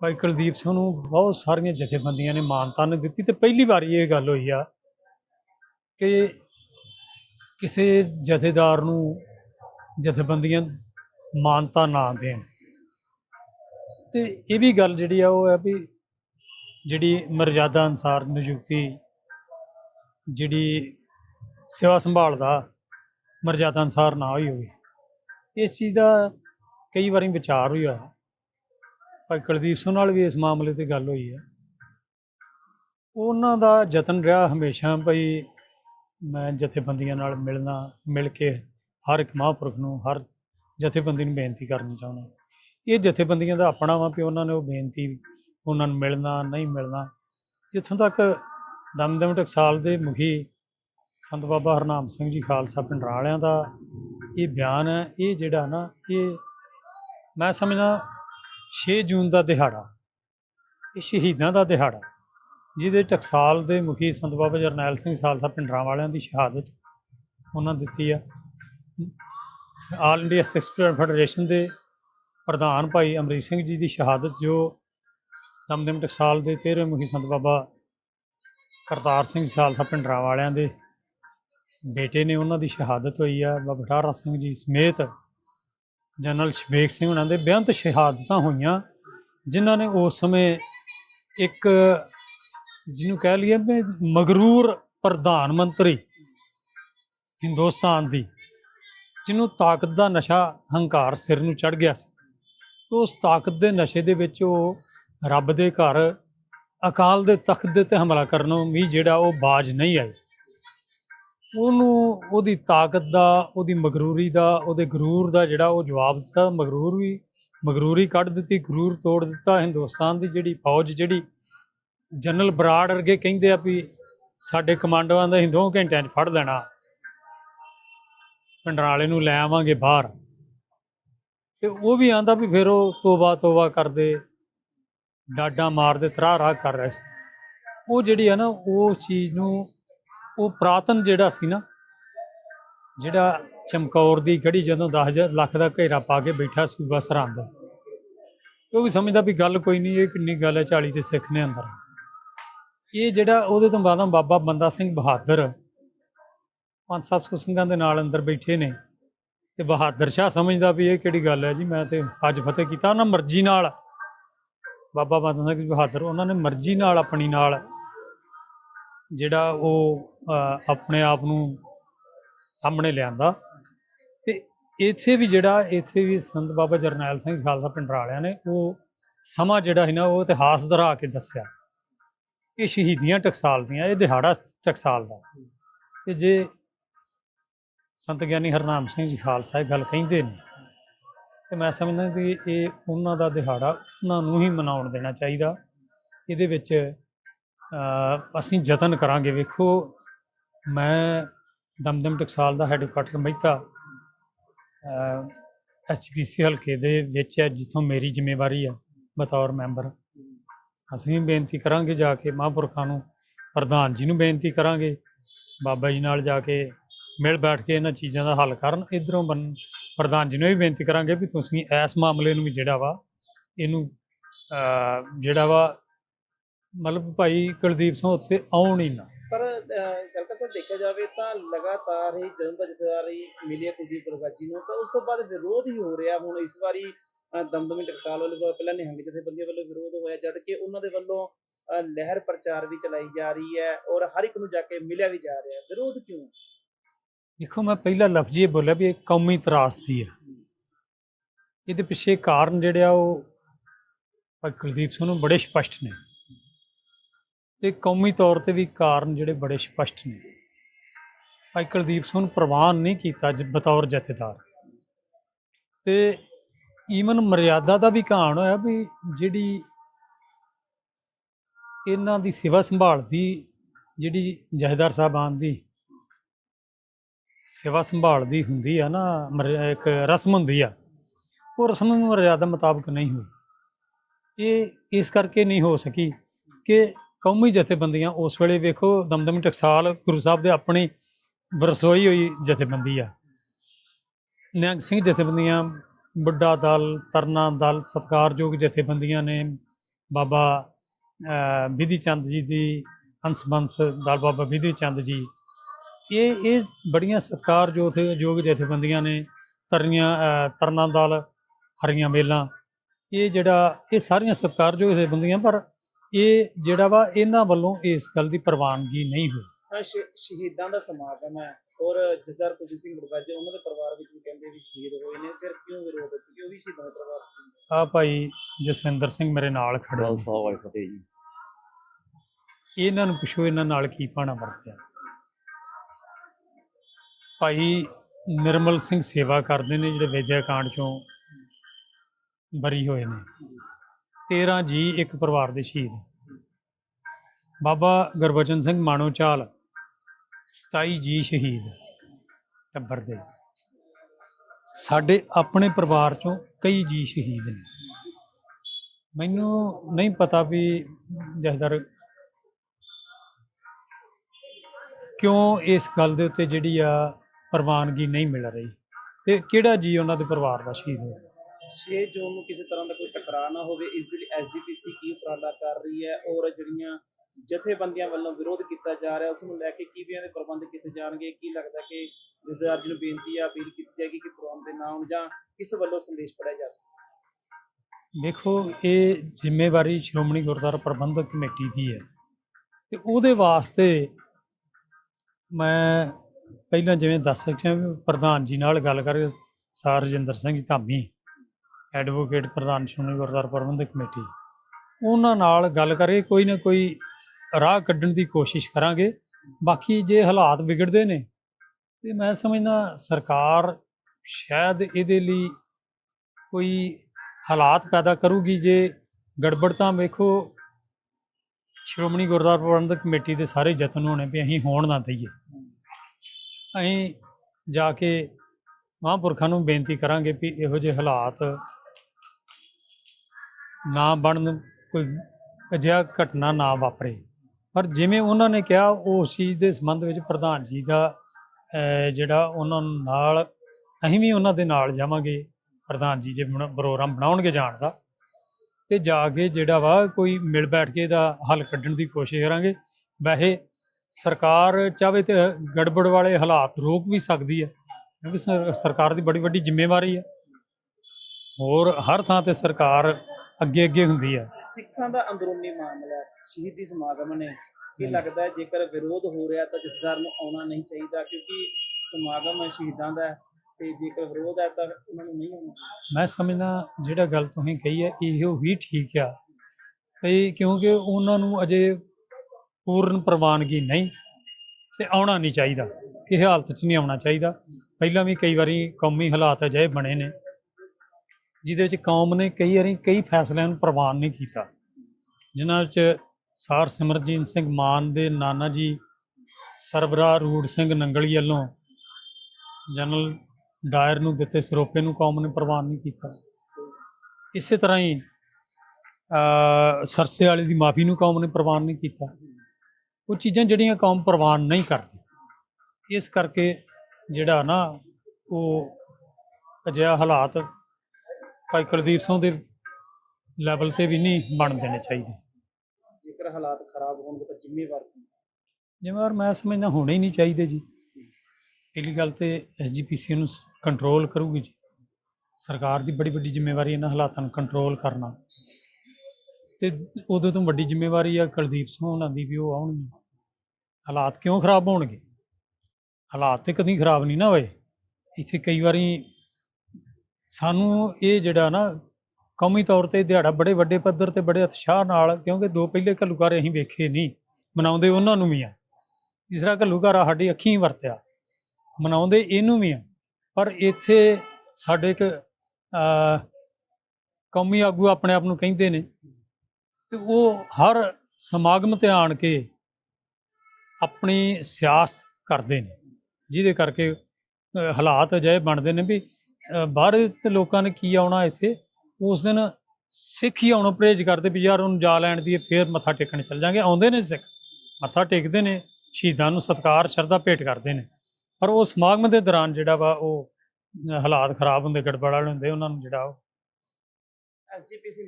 ਭਾਈ ਕੁਲਦੀਪ ਸਿੰਘ ਨੂੰ ਬਹੁਤ ਸਾਰੀਆਂ ਜਥੇਬੰਦੀਆਂ ਨੇ ਮਾਨਤਾ ਨੇ ਦਿੱਤੀ ਤੇ ਪਹਿਲੀ ਵਾਰੀ ਇਹ ਗੱਲ ਹੋਈ ਆ ਕਿ ਕਿਸੇ ਜਥੇਦਾਰ ਨੂੰ ਜਥੇਬੰਦੀਆਂ ਮਾਨਤਾ ਨਾ ਦੇਣ। ਤੇ ਇਹ ਵੀ ਗੱਲ ਜਿਹੜੀ ਆ ਉਹ ਹੈ ਵੀ ਜਿਹੜੀ ਮਰਜ਼ਾਦਾ ਅਨਸਾਰ ਨਿਯੁਕਤੀ ਜਿਹੜੀ ਸੇਵਾ ਸੰਭਾਲ ਦਾ ਮਰਜ਼ਾਦਾ ਅਨਸਾਰ ਨਾ ਹੋਈ ਹੋਵੇ, ਇਸ ਚੀਜ਼ ਦਾ ਕਈ ਵਾਰੀ ਵਿਚਾਰ ਹੋਇਆ ਭਾਈ ਕੁਲਦੀਪ ਸਿੰਘ ਨਾਲ ਵੀ ਇਸ ਮਾਮਲੇ ਤੇ ਗੱਲ ਹੋਈ ਹੈ। ਉਹਨਾਂ ਦਾ ਯਤਨ ਰਿਹਾ ਹਮੇਸ਼ਾ ਭਈ ਮੈਂ ਜਥੇਬੰਦੀਆਂ ਨਾਲ ਮਿਲਣਾ, ਮਿਲ ਕੇ ਹਰ ਇੱਕ ਮਹਾਂਪੁਰਖ ਨੂੰ, ਹਰ ਜਥੇਬੰਦੀ ਨੂੰ ਬੇਨਤੀ ਕਰਨੀ ਚਾਹੁੰਦਾ ਇਹ ਜਥੇਬੰਦੀਆਂ ਦਾ ਆਪਣਾ ਵਾ ਵੀ ਉਹਨਾਂ ਨੇ ਉਹ ਬੇਨਤੀ ਉਹਨਾਂ ਨੂੰ ਮਿਲਣਾ, ਨਹੀਂ ਮਿਲਣਾ। ਜਿੱਥੋਂ ਤੱਕ ਦਮਦਮ ਟਕਸਾਲ ਦੇ ਮੁਖੀ ਸੰਤ ਬਾਬਾ ਹਰਨਾਮ ਸਿੰਘ ਜੀ ਖਾਲਸਾ ਪਿੰਡ ਵਾਲਿਆਂ ਦਾ ਇਹ ਬਿਆਨ ਹੈ, ਇਹ ਜਿਹੜਾ ਨਾ ਇਹ ਮੈਂ ਸਮਝਦਾ 6 ਜੂਨ ਦਾ ਦਿਹਾੜਾ, ਇਹ ਸ਼ਹੀਦਾਂ ਦਾ ਦਿਹਾੜਾ, ਜਿਹਦੇ ਟਕਸਾਲ ਦੇ ਮੁਖੀ ਸੰਤ ਬਾਬਾ ਜਰਨੈਲ ਸਿੰਘ ਖਾਲਸਾ ਪਿੰਡਰਾਂ ਵਾਲਿਆਂ ਦੀ ਸ਼ਹਾਦਤ ਉਹਨਾਂ ਦਿੱਤੀ ਆ। ਆਲ ਇੰਡੀਆ ਸਿੱਖ ਫੈਡਰੇਸ਼ਨ ਦੇ ਪ੍ਰਧਾਨ ਭਾਈ ਅਮਰੀਕ ਸਿੰਘ ਜੀ ਦੀ ਸ਼ਹਾਦਤ, ਜੋ ਦਮਦਮ ਟਕਸਾਲ ਦੇ 13ਵੇਂ ਮੁਖੀ ਸੰਤ ਬਾਬਾ ਕਰਤਾਰ ਸਿੰਘ ਖਾਲਸਾ ਪਿੰਡਰਾਂ ਵਾਲਿਆਂ ਦੇ ਬੇਟੇ ਨੇ ਉਹਨਾਂ ਦੀ ਸ਼ਹਾਦਤ ਹੋਈ ਆ। ਬਾਬਾ ਠਾਰਾ ਸਿੰਘ ਜੀ ਸਮੇਤ ਜਨਰਲ ਸ਼ਬੇਕ ਸਿੰਘ ਉਹਨਾਂ ਦੇ ਬੇਅੰਤ ਸ਼ਹਾਦਤਾਂ ਹੋਈਆਂ, ਜਿਨ੍ਹਾਂ ਨੇ ਉਸ ਸਮੇਂ ਇੱਕ ਜਿਹਨੂੰ ਕਹਿ ਲਈਏ ਵੀ ਮਗਰੂਰ ਪ੍ਰਧਾਨ ਮੰਤਰੀ ਹਿੰਦੁਸਤਾਨ ਦੀ, ਜਿਹਨੂੰ ਤਾਕਤ ਦਾ ਨਸ਼ਾ ਹੰਕਾਰ ਸਿਰ ਨੂੰ ਚੜ ਗਿਆ ਸੀ। ਉਸ ਤਾਕਤ ਦੇ ਨਸ਼ੇ ਦੇ ਵਿੱਚ ਉਹ ਰੱਬ ਦੇ ਘਰ ਅਕਾਲ ਦੇ ਤਖਤ ਦੇ ਤੇ ਹਮਲਾ ਕਰਨੋਂ ਵੀ ਜਿਹੜਾ ਉਹ ਬਾਜ ਨਹੀਂ ਆਈ ਉਹਨੂੰ ਉਹਦੀ ਤਾਕਤ ਦਾ, ਉਹਦੀ ਮਗਰੂਰੀ ਦਾ, ਉਹਦੇ ਗਰੂਰ ਦਾ ਜਿਹੜਾ ਉਹ ਜਵਾਬ ਦਿੱਤਾ, ਮਗਰੂਰ ਵੀ ਮਗਰੂਰੀ ਕੱਢ ਦਿੱਤੀ, ਗਰੂਰ ਤੋੜ ਦਿੱਤਾ। ਹਿੰਦੁਸਤਾਨ ਦੀ ਜਿਹੜੀ ਫੌਜ, ਜਿਹੜੀ ਜਨਰਲ ਬਰਾੜ ਵਰਗੇ ਕਹਿੰਦੇ ਆ ਵੀ ਸਾਡੇ ਕਮਾਂਡੋਆਂ ਦਾ ਹਿੰਦੋਂ ਘੰਟਿਆਂ 'ਚ ਫੜ ਲੈਣਾ। ਪੰਡਰਾਲੇ ਨੂੰ ਲੈ ਆਵਾਂਗੇ ਬਾਹਰ। ਤੇ ਉਹ ਵੀ ਆਂਦਾ ਵੀ ਫਿਰ ਉਹ ਤੋਬਾ ਤੋਬਾ ਕਰਦੇ ਡਾਡਾ ਮਾਰਦੇ, ਤਰਾਹ ਕਰ ਰਹੇ ਸੀ। ਉਹ ਜਿਹੜੀ ਆ ਨਾ, ਉਹ ਚੀਜ਼ ਨੂੰ ਉਹ ਪ੍ਰਾਤਨ ਜਿਹੜਾ ਸੀ ਨਾ, ਜਿਹੜਾ ਚਮਕੌਰ ਦੀ ਗੜੀ ਜਦੋਂ 10000 ਲੱਖ ਦਾ ਘੇਰਾ ਪਾ ਕੇ ਬੈਠਾ ਸੂਬਾ ਸਰਹੰਦ ਉਹ ਵੀ ਸਮਝਦਾ ਵੀ ਗੱਲ ਕੋਈ ਨਹੀਂ, ਇਹ ਕਿੰਨੀ ਗੱਲ ਹੈ 40 ਤੇ ਸਿੱਖ ਨੇ ਅੰਦਰ। ਇਹ ਜਿਹੜਾ ਉਹਦੇ ਤੋਂ ਬਾਅਦ ਬਾਬਾ ਬੰਦਾ ਸਿੰਘ ਬਹਾਦਰ ਪੰਜ ਸੱਤ ਸੌ ਸਿੰਘਾਂ ਦੇ ਨਾਲ ਅੰਦਰ ਬੈਠੇ ਨੇ ਤੇ ਬਹਾਦਰ ਸ਼ਾਹ ਸਮਝਦਾ ਵੀ ਇਹ ਕਿਹੜੀ ਗੱਲ ਹੈ ਜੀ, ਮੈਂ ਤੇ ਅੱਜ ਫਤਿਹ ਕੀਤਾ, ਉਹਨਾਂ ਮਰਜ਼ੀ ਨਾਲ ਬਾਬਾ ਬੰਦਾ ਸਿੰਘ ਬਹਾਦਰ, ਉਹਨਾਂ ਨੇ ਮਰਜ਼ੀ ਨਾਲ ਆਪਣੀ ਨਾਲ ਜਿਹੜਾ ਉਹ ਆਪਣੇ ਆਪ ਨੂੰ ਸਾਹਮਣੇ ਲਿਆਂਦਾ। ਤੇ ਇੱਥੇ ਵੀ ਜਿਹੜਾ, ਇੱਥੇ ਵੀ ਸੰਤ ਬਾਬਾ ਜਰਨੈਲ ਸਿੰਘ ਖਾਲਸਾ ਪਿੰਡ ਵਾਲਿਆਂ ਨੇ ਉਹ ਸਮਾਂ ਜਿਹੜਾ ਸੀ ਨਾ, ਉਹ ਇਤਿਹਾਸ ਦਰਾ ਕੇ ਦੱਸਿਆ। ਇਹ ਸ਼ਹੀਦੀਆਂ ਟਕਸਾਲ ਦੀਆਂ, ਇਹ ਦਿਹਾੜਾ ਟਕਸਾਲ ਦਾ। ਤੇ ਜੇ ਸੰਤ ਗਿਆਨੀ ਹਰਨਾਮ ਸਿੰਘ ਜੀ ਖਾਲਸਾ ਇਹ ਗੱਲ ਕਹਿੰਦੇ ਨੇ, ਤੇ ਮੈਂ ਸਮਝਦਾ ਕਿ ਇਹ ਉਹਨਾਂ ਦਾ ਦਿਹਾੜਾ ਉਹਨਾਂ ਨੂੰ ਹੀ ਮਨਾਉਣ ਦੇਣਾ ਚਾਹੀਦਾ। ਇਹਦੇ ਵਿੱਚ ਅਸੀਂ ਯਤਨ ਕਰਾਂਗੇ। ਵੇਖੋ, ਮੈਂ ਦਮਦਮ ਟਕਸਾਲ ਦਾ ਹੈੱਡਕੁਆਟਰ ਮਹਿਤਾ ਐਚਪੀਸੀ ਹਲਕੇ ਦੇ ਵਿੱਚ ਹੈ, ਜਿੱਥੋਂ ਮੇਰੀ ਜ਼ਿੰਮੇਵਾਰੀ ਹੈ, ਬਤੌਰ ਮੈਂਬਰ। ਅਸੀਂ ਵੀ ਬੇਨਤੀ ਕਰਾਂਗੇ ਜਾ ਕੇ ਮਹਾਂਪੁਰਖਾਂ ਨੂੰ, ਪ੍ਰਧਾਨ ਜੀ ਨੂੰ ਬੇਨਤੀ ਕਰਾਂਗੇ, ਬਾਬਾ ਜੀ ਨਾਲ ਜਾ ਕੇ ਮਿਲ ਬੈਠ ਕੇ ਇਹਨਾਂ ਚੀਜ਼ਾਂ ਦਾ ਹੱਲ ਕਰਨ, ਇਧਰੋਂ ਪ੍ਰਧਾਨ ਜੀ ਨੂੰ ਵੀ ਬੇਨਤੀ ਕਰਾਂਗੇ ਵੀ ਤੁਸੀਂ ਇਸ ਮਾਮਲੇ ਨੂੰ ਵੀ ਜਿਹੜਾ ਵਾ, ਇਹਨੂੰ ਜਿਹੜਾ ਵਾ ਮਤਲਬ ਭਾਈ ਕੁਲਦੀਪ ਸਿੰਘ ਉੱਥੇ ਆਉਣ ਹੀ ਨਾ। ਪਰ ਸਰਕਾ ਸਾਹਿਬ ਦੇਖਿਆ ਜਾਵੇ ਤਾਂ ਲਗਾਤਾਰ ਹੀ ਜਦੋਂ ਦਾ ਜਥੇਦਾਰ ਹੀ ਮਿਲਿਆ ਕੁਲਦੀਪ ਪ੍ਰਗਾਜੀ ਨੂੰ ਤਾਂ ਉਸ ਤੋਂ ਬਾਅਦ ਵਿਰੋਧ ਹੀ ਹੋ ਰਿਹਾ। ਹੁਣ ਇਸ ਵਾਰੀ ਦਮਦਮੀ ਟਕਸਾਲ ਵੱਲੋਂ ਪਹਿਲਾਂ ਨਿਹੰਗ ਜਥੇਬੰਦੀਆਂ ਵੱਲੋਂ ਵਿਰੋਧ ਹੋਇਆ ਜਦ ਕਿ ਉਹਨਾਂ ਦੇ ਵੱਲੋਂ ਲਹਿਰ ਪ੍ਰਚਾਰ ਵੀ ਚਲਾਈ ਜਾ ਰਹੀ ਹੈ ਔਰ ਹਰ ਇੱਕ ਨੂੰ ਜਾ ਕੇ ਮਿਲਿਆ ਵੀ ਜਾ ਰਿਹਾ। ਵਿਰੋਧ ਕਿਉਂ? ਦੇਖੋ ਮੈਂ ਪਹਿਲਾ ਲਫ਼ਜ਼ ਇਹ ਬੋਲਿਆ ਵੀ ਇਹ ਕੌਮੀ ਤਰਾਸਦੀ ਹੈ। ਇਹਦੇ ਪਿੱਛੇ ਕਾਰਨ ਜਿਹੜੇ ਆ ਉਹ ਭਾਈ ਕੁਲਦੀਪ ਸਿੰਘ ਨੂੰ ਬੜੇ ਸਪਸ਼ਟ ਨੇ। ਤੇ ਕੌਮੀ ਤੌਰ ਤੇ ਵੀ ਕਾਰਨ ਜਿਹੜੇ ਬੜੇ ਸਪਸ਼ਟ ਨੇ। ਭਾਈ ਕੁਲਦੀਪ ਸਿੰਘ ਨੂੰ ਪ੍ਰਵਾਨ ਨਹੀਂ ਕੀਤਾ ਜ- ਬਤੌਰ ਜਥੇਦਾਰ। ਤੇ ਈਵਨ ਮਰਿਆਦਾ ਦਾ ਵੀ ਕਹਾਣ ਹੋਇਆ ਵੀ ਜਿਹੜੀ ਇਹਨਾਂ ਦੀ ਸੇਵਾ ਸੰਭਾਲ ਦੀ, ਜਿਹੜੀ ਜਥੇਦਾਰ ਸਾਹਿਬਾਨ ਦੀ ਸੇਵਾ ਸੰਭਾਲ ਦੀ ਹੁੰਦੀ ਆ ਨਾ, ਮਰ- ਇੱਕ ਰਸਮ ਹੁੰਦੀ ਆ, ਉਹ ਰਸਮ ਮਰਿਆਦਾ ਮੁਤਾਬਕ ਨਹੀਂ ਹੋਈ। ਇਹ ਇਸ ਕਰਕੇ ਨਹੀਂ ਹੋ ਸਕੀ ਕਿ ਕੌਮੀ ਜਥੇਬੰਦੀਆਂ ਉਸ ਵੇਲੇ ਵੇਖੋ ਦਮਦਮੀ ਟਕਸਾਲ ਗੁਰੂ ਸਾਹਿਬ ਦੇ ਆਪਣੀ ਵਰਸੋਈ ਹੋਈ ਜਥੇਬੰਦੀ ਆ। ਨਿਹੰਗ ਸਿੰਘ ਜਥੇਬੰਦੀਆਂ ਬੁੱਢਾ ਦਲ ਤਰਨਾ ਦਲ ਸਤਕਾਰਯੋਗ ਜਥੇਬੰਦੀਆਂ ਨੇ ਬਾਬਾ ਅਹ, ਚੰਦ ਜੀ ਦੀ ਹੰਸਬੰਸ ਦਲ ਬਾਬਾ ਬਿਧੀ ਚੰਦ ਜੀ। ਇਹ ਇਹ ਬੜੀਆਂ ਸਤਿਕਾਰਯੋਗ ਯੋਗ ਜਥੇਬੰਦੀਆਂ ਨੇ ਤਰਨੀਆਂ ਤਰਨਾ ਦਲ ਹਰੀਆਂ ਮੇਲਾਂ ਇਹ ਜਿਹੜਾ ਇਹ ਸਾਰੀਆਂ ਸਤਿਕਾਰਯੋਗ ਜਥੇਬੰਦੀਆਂ ਪਰ ਇਹ ਜਿਹੜਾ ਵਾ ਇਹਨਾਂ ਵੱਲੋਂ ਇਸ ਗੱਲ ਦੀ ਪ੍ਰਵਾਨਗੀ ਨਹੀਂ ਹੋਈ। ਸ਼- ਸ਼ਹੀਦਾਂ ਦਾ ਸਮਾਗਮ ਹੈ ਔਰ ਜਥੇਦਾਰ ਕੁਲਦੀਪ ਸਿੰਘ ਬੜਗਾਜੇ ਉਹਨਾਂ ਦੇ ਪਰਿਵਾਰ ਵਿੱਚ ਵੀ ਕਹਿੰਦੇ ਵੀ ਸ਼ਹੀਦ ਹੋਏ ਨੇ ਫਿਰ ਕਿਉਂ ਵਿਰੋਧ ਹੈ ਕਿਉਂਕਿ ਉਹ ਵੀ ਸ਼ਹੀਦਾਂ ਦੇ ਪਰਿਵਾਰ ਨੇ। ਆ ਭਾਈ ਜਸਵਿੰਦਰ ਸਿੰਘ ਮੇਰੇ ਨਾਲ ਖੜੇ ਨੇ। ਖਾਲਸਾ ਵਾਹਿਗੁਰੂ ਫਤਿਹ ਜੀ। ਇਹਨਾਂ ਨੂੰ ਪੁੱਛੋ ਇਹਨਾਂ ਨਾਲ ਕੀ ਪਾਣਾ ਵਰਤਿਆ। ਭਾਈ ਨਿਰਮਲ ਸਿੰਘ ਸੇਵਾ ਕਰਦੇ ਨੇ ਜਿਹੜੇ ਵਿਦਿਆ ਕਾਂਡ ਚੋਂ ਬਰੀ ਹੋਏ ਨੇ। 13 ਜੀ ਇੱਕ ਪਰਿਵਾਰ ਦੇ ਸ਼ਹੀਦ ਬਾਬਾ ਗੁਰਬਚਨ ਸਿੰਘ ਮਾਣੋਚਾਲ 27 ਜੀ ਸ਼ਹੀਦ ਟੱਬਰ ਦੇ। ਸਾਡੇ ਆਪਣੇ ਪਰਿਵਾਰ ਚੋਂ ਕਈ ਜੀ ਸ਼ਹੀਦ ਨੇ। ਮੈਨੂੰ ਨਹੀਂ ਪਤਾ ਵੀ ਜਹਦਰ ਕਿਉਂ ਇਸ ਗੱਲ ਦੇ ਉੱਤੇ ਜਿਹੜੀ ਆ ਪ੍ਰਵਾਨਗੀ ਨਹੀਂ ਮਿਲ ਰਹੀ ਤੇ ਕਿਹੜਾ ਜੀ ਉਹਨਾਂ ਦੇ ਪਰਿਵਾਰ ਦਾ ਸ਼ਹੀਦ ਹੋਇਆ? 6 ਜੂਨ ਨੂੰ ਕਿਸੇ ਤਰ੍ਹਾਂ ਦਾ ਕੋਈ ਟਕਰਾਅ ਨਾ ਹੋਵੇ, ਇਸ ਦੇ ਲਈ ਐਸਜੀਪੀਸੀ ਕੀ ਉਪਰਾਲਾ ਕਰ ਰਹੀ ਹੈ ਔਰ ਜਿਹੜੀਆਂ ਜਥੇਬੰਦੀਆਂ ਵੱਲੋਂ ਵਿਰੋਧ ਕੀਤਾ ਜਾ ਰਿਹਾ, ਉਸ ਨੂੰ ਲੈ ਕੇ ਕਿਵੇਂ ਦੇ ਪ੍ਰਬੰਧ ਕੀਤੇ ਜਾਣਗੇ? ਕੀ ਲੱਗਦਾ ਕਿ ਜਥੇਦਾਰ ਜੀ ਨੂੰ ਬੇਨਤੀ ਆ, ਅਪੀਲ ਕੀਤੀ ਜਾਏਗੀ ਕਿ ਪ੍ਰੋਗਰਾਮ ਦੇ ਨਾ ਹੋਣ ਜਾਂ ਕਿਸ ਵੱਲੋਂ ਸੰਦੇਸ਼ ਪੜਿਆ ਜਾ ਸਕਦਾ ਦੇਖੋ, ਇਹ ਜ਼ਿੰਮੇਵਾਰੀ ਸ਼੍ਰੋਮਣੀ ਗੁਰਦੁਆਰਾ ਪ੍ਰਬੰਧਕ ਕਮੇਟੀ ਦੀ ਹੈ ਤੇ ਉਹਦੇ ਵਾਸਤੇ ਮੈਂ ਪਹਿਲਾਂ ਜਿਵੇਂ ਦੱਸ ਸਕਿਆ ਵੀ ਪ੍ਰਧਾਨ ਜੀ ਨਾਲ ਗੱਲ ਕਰਕੇ ਸਰ ਰਜਿੰਦਰ ਸਿੰਘ ਧਾਮੀ ਐਡਵੋਕੇਟ ਪ੍ਰਧਾਨ ਸ਼੍ਰੋਮਣੀ ਗੁਰਦੁਆਰਾ ਪ੍ਰਬੰਧਕ ਕਮੇਟੀ। ਉਹਨਾਂ ਨਾਲ ਗੱਲ ਕਰੇ, ਕੋਈ ਨਾ ਕੋਈ ਰਾਹ ਕੱਢਣ ਦੀ ਕੋਸ਼ਿਸ਼ ਕਰਾਂਗੇ। ਬਾਕੀ ਜੇ ਹਾਲਾਤ ਵਿਗੜਦੇ ਨੇ, ਤੇ ਮੈਂ ਸਮਝਦਾ ਸਰਕਾਰ ਸ਼ਾਇਦ ਇਹਦੇ ਲਈ ਕੋਈ ਹਾਲਾਤ ਪੈਦਾ ਕਰੂਗੀ। ਜੇ ਗੜਬੜ ਤਾਂ ਵੇਖੋ, ਸ਼੍ਰੋਮਣੀ ਗੁਰਦੁਆਰਾ ਪ੍ਰਬੰਧਕ ਕਮੇਟੀ ਦੇ ਸਾਰੇ ਯਤਨ ਹੋਣੇ ਵੀ ਅਸੀਂ ਹੋਣ ਨਾ ਦਈਏ। ਅਸੀਂ ਜਾ ਕੇ ਮਹਾਂਪੁਰਖਾਂ ਨੂੰ ਬੇਨਤੀ ਕਰਾਂਗੇ ਵੀ ਇਹੋ ਜਿਹੇ ਹਾਲਾਤ ਨਾ ਬਣਨ, ਕੋਈ ਅਜਿਹਾ ਘਟਨਾ ਨਾ ਵਾਪਰੇ। ਪਰ ਜਿਵੇਂ ਉਹਨਾਂ ਨੇ ਕਿਹਾ ਉਸ ਚੀਜ਼ ਦੇ ਸੰਬੰਧ ਵਿੱਚ ਪ੍ਰਧਾਨ ਜੀ ਦਾ ਜਿਹੜਾ ਉਹਨਾਂ ਨਾਲ, ਅਸੀਂ ਵੀ ਉਹਨਾਂ ਦੇ ਨਾਲ ਜਾਵਾਂਗੇ, ਪ੍ਰਧਾਨ ਜੀ ਜੇ ਪ੍ਰੋਗਰਾਮ ਬਣਾਉਣਗੇ ਜਾਣ ਦਾ। ਤੇ ਜਾ ਕੇ ਜਿਹੜਾ ਵਾ, ਕੋਈ ਮਿਲ ਬੈਠ ਕੇ ਇਹਦਾ ਹੱਲ ਕੱਢਣ ਦੀ ਕੋਸ਼ਿਸ਼ ਕਰਾਂਗੇ। ਵੈਸੇ ਸਰਕਾਰ ਚਾਹੇ ਤੇ ਗੜਬੜ ਵਾਲੇ ਹਾਲਾਤ ਰੋਕ ਵੀ ਸਕਦੀ ਹੈ, ਕਿਉਂਕਿ ਸਰ- ਸਰਕਾਰ ਦੀ ਬੜੀ ਵੱਡੀ ਜ਼ਿੰਮੇਵਾਰੀ ਹੈ। ਹੋਰ ਹਰ ਥਾਂ ਤੇ ਸਰਕਾਰ ਅੱਗੇ ਅੱਗੇ ਹੁੰਦੀ ਹੈ ਸਿੱਖਾਂ ਦਾ ਅੰਦਰੂਨੀ ਮਾਮਲਾ ਸ਼ਹੀਦੀ ਸਮਾਗਮ ਨੇ ਕੀ ਲੱਗਦਾ ਹੈ? ਜੇਕਰ ਵਿਰੋਧ ਹੋ ਰਿਹਾ ਤਾਂ ਜਥੇਦਾਰ ਨੂੰ ਆਉਣਾ ਨਹੀਂ ਚਾਹੀਦਾ ਕਿਉਂਕਿ ਸਮਾਗਮ ਹੈ ਸ਼ਹੀਦਾਂ ਦਾ ਤੇ ਜੇਕਰ ਵਿਰੋਧ ਹੈ ਤਾਂ ਉਹਨਾਂ ਨੂੰ ਨਹੀਂ ਆਉਣਾ। ਮੈਂ ਸਮਝਦਾ ਜਿਹੜਾ ਗੱਲ ਤੁਸੀਂ ਕਹੀ ਹੈ ਇਹੋ ਹੀ ਠੀਕ ਆ। ਤੇ ਕਿਉਂਕਿ ਉਹਨਾਂ ਨੂੰ ਅਜੇ ਪੂਰਨ ਪ੍ਰਵਾਨਗੀ ਨਹੀਂ ਤੇ ਆਉਣਾ ਨਹੀਂ ਚਾਹੀਦਾ। ਕਿਸੇ ਹਾਲਤ 'ਚ ਨਹੀਂ ਆਉਣਾ ਚਾਹੀਦਾ। ਪਹਿਲਾਂ ਵੀ ਕਈ ਵਾਰੀ ਕੌਮੀ ਹਾਲਾਤ ਅਜਿਹੇ ਬਣੇ ਨੇ। ਜਿਹਦੇ ਵਿੱਚ ਕੌਮ ਨੇ ਕਈ ਵਾਰੀ ਕਈ ਫੈਸਲਿਆਂ ਨੂੰ ਪ੍ਰਵਾਨ ਨਹੀਂ ਕੀਤਾ। ਜਿਨ੍ਹਾਂ ਵਿੱਚ ਸਾਰ ਸਿਮਰਜੀਤ ਸਿੰਘ ਮਾਨ ਦੇ ਨਾਨਾ ਜੀ, ਸਰਬਰਾਹ ਰੂੜ ਸਿੰਘ ਨੰਗਲੀ ਵੱਲੋਂ ਜਨਰਲ ਡਾਇਰ ਨੂੰ ਦਿੱਤੇ ਸਰੋਪੇ ਨੂੰ ਕੌਮ ਨੇ ਪ੍ਰਵਾਨ ਨਹੀਂ ਕੀਤਾ। ਇਸੇ ਤਰ੍ਹਾਂ ਹੀ ਸਰਸੇ ਵਾਲੇ ਦੀ ਮਾਫੀ ਨੂੰ ਕੌਮ ਨੇ ਪ੍ਰਵਾਨ ਨਹੀਂ ਕੀਤਾ। ਉਹ ਚੀਜ਼ਾਂ ਜਿਹੜੀਆਂ ਕੌਮ ਪ੍ਰਵਾਨ ਨਹੀਂ ਕਰਦੀ। ਇਸ ਕਰਕੇ ਜਿਹੜਾ ਨਾ ਉਹ ਅਜਿਹਾ ਹਾਲਾਤ ਭਾਈ ਕੁਲਦੀਪ ਸਿੰਘ ਦੇ ਲੈਵਲ ਤੇ ਵੀ ਨਹੀਂ ਬਣ ਦੇਣੇ ਚਾਹੀਦੇ। ਜੇਕਰ ਹਾਲਾਤ ਖਰਾਬ ਹੋਣਗੇ ਤਾਂ ਜ਼ਿੰਮੇਵਾਰ ਕੌਣ? ਜਿਵੇਂ ਮੈਂ ਸਮਝਦਾ ਹੋਣੇ ਹੀ ਨਹੀਂ ਚਾਹੀਦੇ ਜੀ। ਪਹਿਲੀ ਗੱਲ ਤੇ ਐਸਜੀਪੀਸੀ ਨੂੰ ਕੰਟਰੋਲ ਕਰੂਗੀ ਜੀ। ਸਰਕਾਰ ਦੀ ਬੜੀ ਵੱਡੀ ਜ਼ਿੰਮੇਵਾਰੀ ਇਹਨਾਂ ਹਾਲਾਤਾਂ ਨੂੰ ਕੰਟਰੋਲ ਕਰਨਾ। ਤੇ ਉਦੋਂ ਤੋਂ ਵੱਡੀ ਜ਼ਿੰਮੇਵਾਰੀ ਆ ਕੁਲਦੀਪ ਸਿੰਘ ਉਹਨਾਂ ਦੀ ਵੀ ਉਹ ਆਉਣਗੇ ਹਾਲਾਤ ਕਿਉਂ ਖਰਾਬ ਹੋਣਗੇ? ਹਾਲਾਤ ਤੇ ਕਦੀ ਖਰਾਬ ਨਹੀਂ ਨਾ ਹੋਏ। ਇੱਥੇ ਕਈ ਵਾਰੀ ਸਾਨੂੰ ਇਹ ਜਿਹੜਾ ਨਾ ਕੌਮੀ ਤੌਰ ਤੇ ਦਿਹਾੜਾ ਬੜੇ ਵੱਡੇ ਪੱਧਰ ਤੇ ਬੜੇ ਉਤਸ਼ਾਹ ਨਾਲ, ਕਿਉਂਕਿ ਦੋ ਪਹਿਲੇ ਘੱਲੂਘਾਰੇ ਅਸੀਂ ਵੇਖੇ ਨਹੀਂ, ਮਨਾਉਂਦੇ ਉਹਨਾਂ ਨੂੰ ਵੀ ਆ। ਤੀਸਰਾ ਘੱਲੂਘਾਰਾ ਸਾਡੀ ਅੱਖੀਂ ਵਰਤਿਆ। ਮਨਾਉਂਦੇ ਇਹਨੂੰ ਵੀ ਆ। ਪਰ ਇੱਥੇ ਸਾਡੇ ਇੱਕ ਕੌਮੀ ਆਗੂ ਆਪਣੇ ਆਪ ਨੂੰ ਕਹਿੰਦੇ ਨੇ, ਤੇ ਉਹ ਹਰ ਸਮਾਗਮ ਤੇ ਆਣ ਕੇ ਆਪਣੀ ਸਿਆਸਤ ਕਰਦੇ ਨੇ, ਜਿਹਦੇ ਕਰਕੇ ਹਾਲਾਤ ਅਜਿਹੇ ਬਣਦੇ ਨੇ ਵੀ ਬਾਹਰ ਤੇ ਲੋਕਾਂ ਨੇ ਕੀ ਆਉਣਾ ਇੱਥੇ? ਉਸ ਦਿਨ ਸਿੱਖ ਹੀ ਆਉਣੋਂ ਪਰਹੇਜ਼ ਕਰਦੇ ਵੀ ਯਾਰ ਉਹਨੂੰ ਜਾ ਲੈਣ ਦੀ, ਫੇਰ ਮੱਥਾ ਟੇਕਣ ਚੱਲ ਜਾਂਗੇ। ਆਉਂਦੇ ਨੇ ਸਿੱਖ, ਮੱਥਾ ਟੇਕਦੇ ਨੇ, ਸ਼ਹੀਦਾਂ ਨੂੰ ਸਤਿਕਾਰ, ਸ਼ਰਧਾ ਭੇਟ ਕਰਦੇ ਨੇ। ਪਰ ਉਹ ਸਮਾਗਮ ਦੇ ਦੌਰਾਨ ਜਿਹੜਾ ਵਾ ਉਹ ਹਾਲਾਤ ਖਰਾਬ ਹੁੰਦੇ, ਗੜਬੜ ਵਾਲੇ ਹੁੰਦੇ, ਉਹਨਾਂ ਨੂੰ ਜਿਹੜਾ ਉਹ ਐਸਜੀਪੀਸੀ